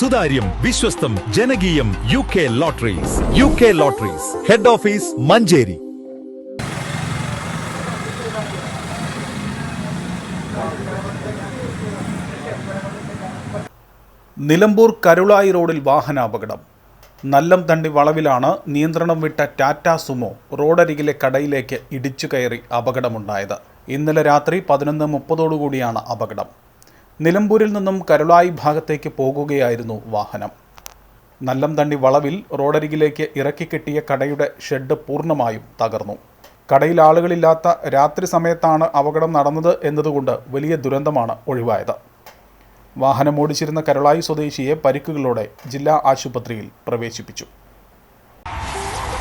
സുതാര്യം വിശ്വസ്തം ജനകീയം U K lotteries U K lotteries head office Manjeri. Nilambur Karulayi റോഡിൽ വാഹനാപകടം. നല്ലം തണ്ടി വളവിലാണ് നിയന്ത്രണം വിട്ട ടാറ്റ സുമോ റോഡരികിലെ കടയിലേക്ക് ഇടിച്ചു കയറി അപകടമുണ്ടായത്. ഇന്നലെ രാത്രി പതിനൊന്ന് മുപ്പതോടുകൂടിയാണ് അപകടം. നിലമ്പൂരിൽ നിന്നും കരുളായി ഭാഗത്തേക്ക് പോകുകയായിരുന്നു വാഹനം. നല്ലം തണ്ടി വളവിൽ റോഡരികിലേക്ക് ഇറക്കിക്കെട്ടിയ കടയുടെ ഷെഡ് പൂർണമായും തകർന്നു. കടയിൽ ആളുകളില്ലാത്ത രാത്രി സമയത്താണ് അപകടം നടന്നത് എന്നതുകൊണ്ട് വലിയ ദുരന്തമാണ് ഒഴിവായത്. വാഹനം ഓടിച്ചിരുന്ന കരുളായി സ്വദേശിയെ പരിക്കുകളോടെ ജില്ലാ ആശുപത്രിയിൽ പ്രവേശിപ്പിച്ചു.